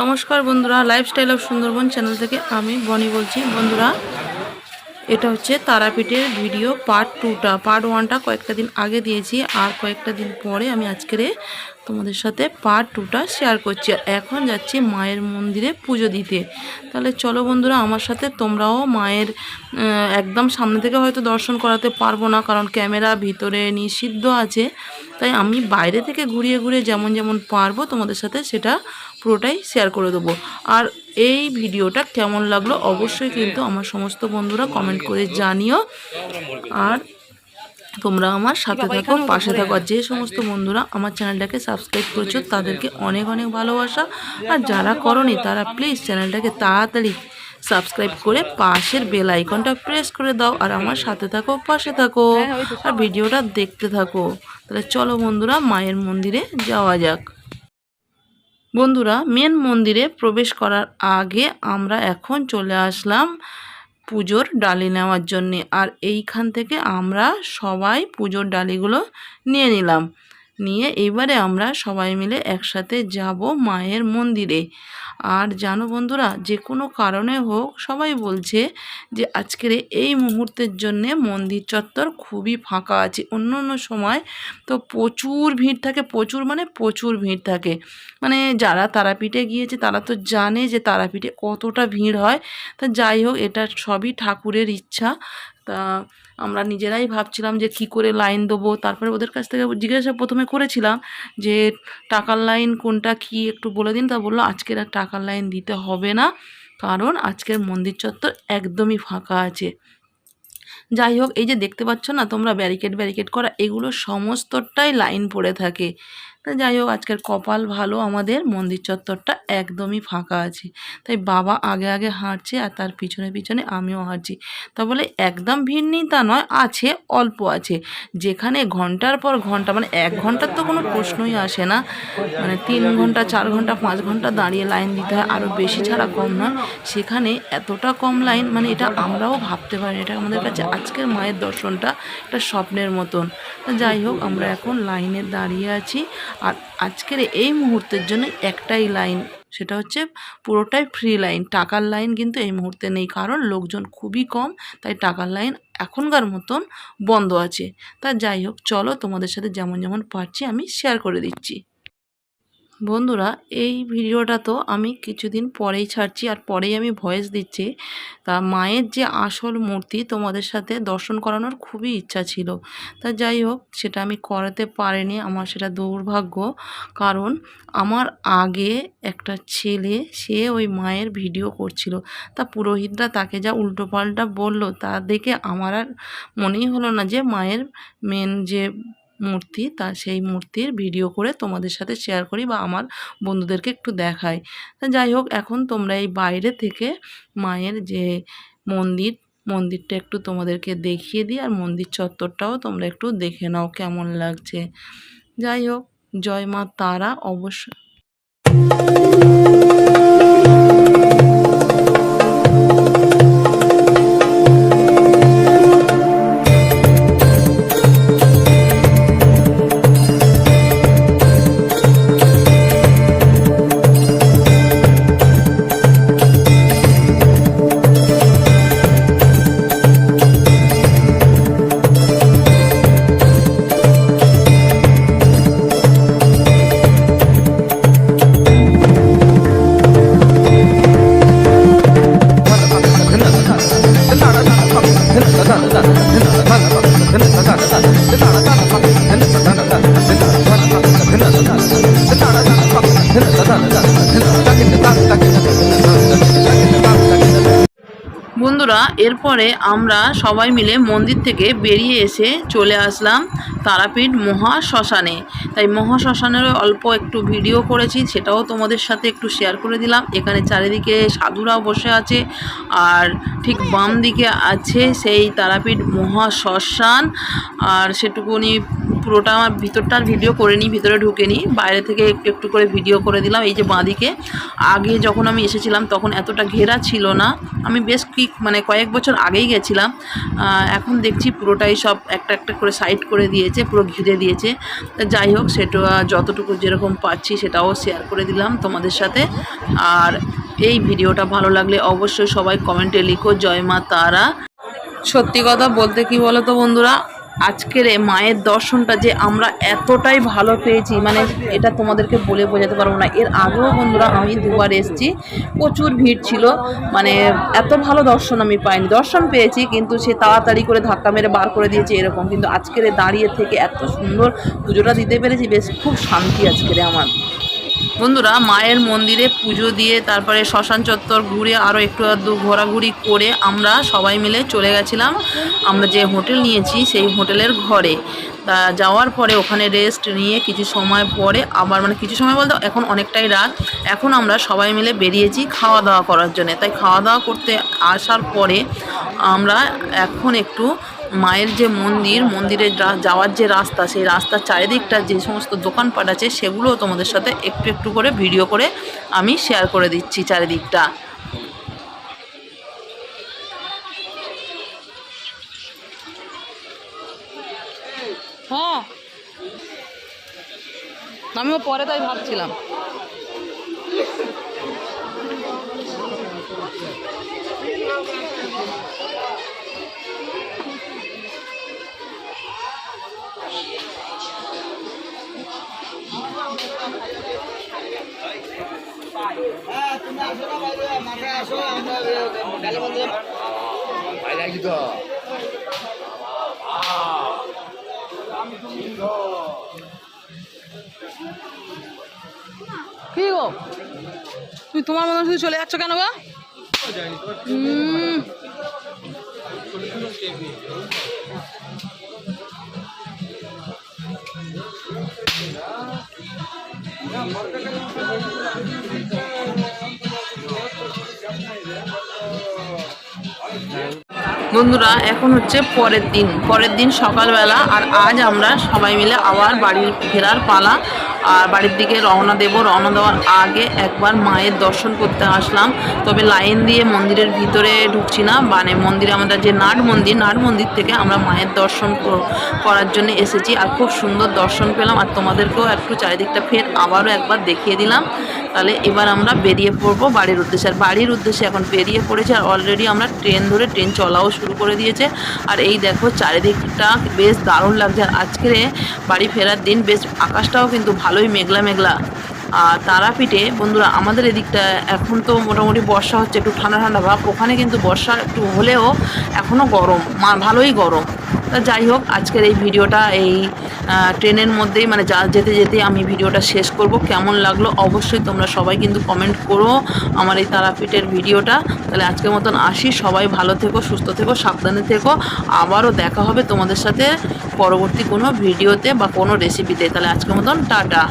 নমস্কার বন্ধুরা lifestyle of Sundarban channel থেকে আমি বনি বলছি। বন্ধুরা, এটা হচ্ছে তারাপীঠের ভিডিও পার্ট টুটা পার্ট ওয়ানটা কয়েকটা দিন আগে দিয়েছি, আর কয়েকটা দিন পরে আমি আজকের তোমাদের সাথে পার্ট টুটা শেয়ার করছি। আর এখন যাচ্ছি মায়ের মন্দিরে পুজো দিতে। তাহলে চলো বন্ধুরা, আমার সাথে তোমরাও মায়ের একদম সামনে থেকে হয়তো দর্শন করাতে পারব না, কারণ ক্যামেরা ভিতরে নিষিদ্ধ আছে। তাই আমি বাইরে থেকে ঘুরিয়ে ঘুরিয়ে যেমন যেমন পারব তোমাদের সাথে সেটা পুরোটাই শেয়ার করে দেবো। আর এই ভিডিওটা কেমন লাগল অবশ্যই কিন্তু আমার সমস্ত বন্ধুরা কমেন্ট করে জানিও। আর তোমরা আমার সাথে থাকো পাশে থাকো। আর যে সমস্ত বন্ধুরা আমার চ্যানেলটাকে সাবস্ক্রাইব করেছ তাদেরকে অনেক অনেক ভালোবাসা। আর যারা করনি তারা প্লিজ চ্যানেলটাকে তাড়াতাড়ি সাবস্ক্রাইব করে পাশের বেল আইকনটা প্রেস করে দাও। আর আমার সাথে থাকো পাশে থাকো। আর ভিডিওটা দেখতে থাকো। তাহলে চলো বন্ধুরা মায়ের মন্দিরে যাওয়া যাক। বন্ধুরা, মেন মন্দিরে প্রবেশ করার আগে আমরা এখন চলে আসলাম পুজোর ডালি নেওয়ার জন্যে। আর এইখান থেকে আমরা সবাই পুজোর ডালিগুলো নিয়ে নিলাম। নিয়ে এবারে আমরা সবাই মিলে একসাথে যাব মায়ের মন্দিরে। আর জানো বন্ধুরা, যে কোনো কারণে হোক সবাই বলছে যে আজকের এই মুহূর্তের জন্যে মন্দির চত্বর খুবই ফাঁকা আছে। অন্য অন্য সময় তো প্রচুর ভিড় থাকে, প্রচুর মানে প্রচুর ভিড় থাকে। মানে যারা তারাপীঠে গিয়েছে তারা তো জানে যে তারাপীঠে কতটা ভিড় হয়। তা যাই হোক, এটা সবই ঠাকুরের ইচ্ছা। তা আমরা নিজেরাই ভাবছিলাম যে কি করে লাইন দেবো। তারপরে ওদের কাছ থেকে জিজ্ঞাসা প্রথমে করেছিলাম যে টাকার লাইন কোনটা কি একটু বলে দিন। তা বলল, আজকের আর টাকার লাইন দিতে হবে না, কারণ আজকের মন্দির চত্বর একদমই ফাঁকা আছে। যাই হোক, এই যে দেখতে পাচ্ছ না, তোমরা ব্যারিকেড ব্যারিকেড করা, এগুলো সমস্তটাই লাইন পড়ে থাকে। তা যাই হোক, আজকের কপাল ভালো, আমাদের মন্দির চত্বরটা একদমই ফাঁকা আছে। তাই বাবা আগে আগে হাঁটছে আর তার পিছনে পিছনে আমিও হাঁটছি। তা বলে একদম ভিড় নেই তা নয়, আছে, অল্প আছে। যেখানে ঘণ্টার পর ঘণ্টা মানে এক ঘণ্টার তো কোনো প্রশ্নই আসে না। মানে তিন ঘণ্টা, চার ঘণ্টা, পাঁচ ঘণ্টা দাঁড়িয়ে লাইন দিতে হয়, আরও বেশি ছাড়া কম নয়। সেখানে এতটা কম লাইন মানে এটা আমরাও ভাবতে পারি এটা আমাদের কাছে আজকের মায়ের দর্শনটা, একটা স্বপ্নের মতন। যাই হোক, আমরা এখন লাইনে দাঁড়িয়ে আছি। আর আজকের এই মুহূর্তের জন্য একটাই লাইন, সেটা হচ্ছে পুরোটাই ফ্রি লাইন টাকার লাইন কিন্তু এই মুহূর্তে নেই, কারণ লোকজন খুবই কম, তাই টাকার লাইন এখনকার মতন বন্ধ আছে। তা যাই হোক, চলো তোমাদের সাথে যেমন যেমন পারছি আমি শেয়ার করে দিচ্ছি। বন্ধুরা, এই ভিডিওটা তো আমি কিছুদিন পরেই ছাড়ছি আর পরেই আমি ভয়েস দিচ্ছি। তা মায়ের যে আসল মূর্তি তোমাদের সাথে দর্শন করানোর খুবই ইচ্ছা ছিল। তা যাই হোক, সেটা আমি করাতে পারিনি, আমার সেটা দুর্ভাগ্য। কারণ আমার আগে একটা ছেলে, সে ওই মায়ের ভিডিও করছিল। তা পুরোহিতরা তাকে যা উল্টোপাল্টা বলল, তা দেখে আমার আর মনেই হলো না যে মায়ের মেন যে মূর্তি, তা সেই মূর্তির ভিডিও করে তোমাদের সাথে শেয়ার করি বা আমার বন্ধুদেরকে একটু দেখাই। যাই হোক, এখন তোমরা এই বাইরে থেকে মায়ের যে মন্দির, মন্দিরটা একটু তোমাদেরকে দেখিয়ে দিই আর মন্দির চত্বরটাও তোমরা একটু দেখে নাও কেমন লাগছে। যাই হোক, জয় মা তারা। অবশ্য 看看看看看看看看 বন্ধুরা, এরপরে আমরা সবাই মিলে মন্দির থেকে বেরিয়ে এসে চলে আসলাম তারাপীঠ মহা শ্মশানে তাই মহা শ্মশানেরও অল্প একটু ভিডিও করেছি, সেটাও তোমাদের সাথে একটু শেয়ার করে দিলাম। এখানে চারিদিকে সাধুরাও বসে আছে, আর ঠিক বাম দিকে আছে সেই তারাপীঠ মহা শ্মশান আর সেটুকুনি পুরোটা আমার ভিতরটা ভিডিও করে নিই ভিতরে ঢুকে নিই বাইরে থেকে একটু একটু করে ভিডিও করে দিলাম, এই যে বাঁদিকে। আগে যখন আমি এসেছিলাম তখন এতটা ঘেরা ছিল না। আমি বেশ কি মানে কয়েক বছর আগেই গেছিলাম। এখন দেখছি পুরোটাই সব একটা একটা করে সাইড করে দিয়েছে, পুরো ঘিরে দিয়েছে। যাই হোক, সেটা যতটুকু যেরকম পাচ্ছি সেটাও শেয়ার করে দিলাম তোমাদের সাথে। আর এই ভিডিওটা ভালো লাগলে অবশ্যই সবাই কমেন্টে লিখো, জয় মা তারা। সত্যি কথা বলতে কি বলো তো বন্ধুরা? আজকের মায়ের দর্শনটা যে আমরা এতটাই ভালো পেয়েছি মানে এটা তোমাদেরকে বলে বোঝাতে পারব না। এর আগেও বন্ধুরা আমি দুবার এসেছি, প্রচুর ভিড় ছিল মানে এত ভালো দর্শন আমি পাইনি। দর্শন পেয়েছি, কিন্তু সে তাড়াতাড়ি করে ধাক্কা মেরে বার করে দিয়েছে এরকম, কিন্তু আজকের দাঁড়িয়ে থেকে এত সুন্দর পুজোটা দিতে পেরেছি, বেশ খুব শান্তি আজকের আমার। বন্ধুরা, মায়ের মন্দিরে পুজো দিয়ে তারপরে শ্মশান চত্বর ঘুরে আরও একটু আধটু ঘোরাঘুরি করে আমরা সবাই মিলে চলে গেছিলাম। আমরা যে হোটেল নিয়েছি সেই হোটেলের ঘরে। তা যাওয়ার পরে ওখানে রেস্ট নিয়ে কিছু সময় পরে আবার মানে কিছু সময় বলতে এখন অনেকটাই রাত। এখন আমরা সবাই মিলে বেরিয়েছি খাওয়া দাওয়া করার জন্য। তাই খাওয়া দাওয়া করতে আসার পরে আমরা এখন একটু মায়ের যে মন্দির, মন্দিরে যাওয়ার যে রাস্তা, সেই রাস্তার চারিদিকটা যে সমস্ত দোকানপাট আছে, সেগুলোও তোমাদের সাথে একটু একটু করে ভিডিও করে আমি শেয়ার করে দিচ্ছি চারিদিকটা। হ্যাঁ। আমিও পরে তাই ভাবছিলাম। কি গো? তুমি তোমার মতন শুধু চলে যাচ্ছ কেন গো? হুম। বন্ধুরা, এখন হচ্ছে পরের দিন। পরের দিন সকালবেলা, আর আজ আমরা সবাই মিলে আবার বাড়ির ফেরার পালা আর বাড়ির দিকে রওনা দেব। রওনা দেওয়ার আগে একবার মায়ের দর্শন করতে আসলাম। তবে লাইন দিয়ে মন্দিরের ভিতরে ঢুকছি না। মানে মন্দিরে আমাদের যে নাট মন্দির নাট মন্দির থেকে আমরা মায়ের দর্শন করার জন্য এসেছি। আর খুব সুন্দর দর্শন পেলাম। আর তোমাদেরকেও একটু চারিদিকটা ফের আবারও একবার দেখিয়ে দিলাম। তাহলে এবার আমরা বেরিয়ে পড়ব বাড়ির উদ্দেশ্যে। আর বাড়ির উদ্দেশ্যে এখন বেরিয়ে পড়েছে আর অলরেডি আমরা ট্রেন ধরে ট্রেন চলাও শুরু করে দিয়েছে। আর এই দেখো চারিদিকটা বেশ দারুণ লাগছে। আর আজকে বাড়ি ফেরার দিন বেশ আকাশটাও কিন্তু ভালোই মেঘলা মেঘলা। আর তারাপীঠে বন্ধুরা আমাদের এদিকটা এখন তো মোটামুটি বর্ষা হচ্ছে, একটু ঠান্ডা ঠান্ডা ভাব। ওখানে কিন্তু বর্ষা একটু হলেও এখনও গরম ভালোই গরম। তা যাই হোক, আজকের এই ভিডিওটা এই ট্রেনের মধ্যেই মানে যা যেতে যেতে আমি ভিডিওটা শেষ করব। কেমন লাগল অবশ্যই তোমরা সবাই কিন্তু কমেন্ট করো আমার এই তারাপীঠের ভিডিওটা। তাহলে আজকের মতন আসি, সবাই ভালো থেকো, সুস্থ থেকো, সাবধানে থেকো। আবারও দেখা হবে তোমাদের সাথে পরবর্তী কোনো ভিডিওতে বা কোনো রেসিপিতে তাহলে আজকের মতন টাটা।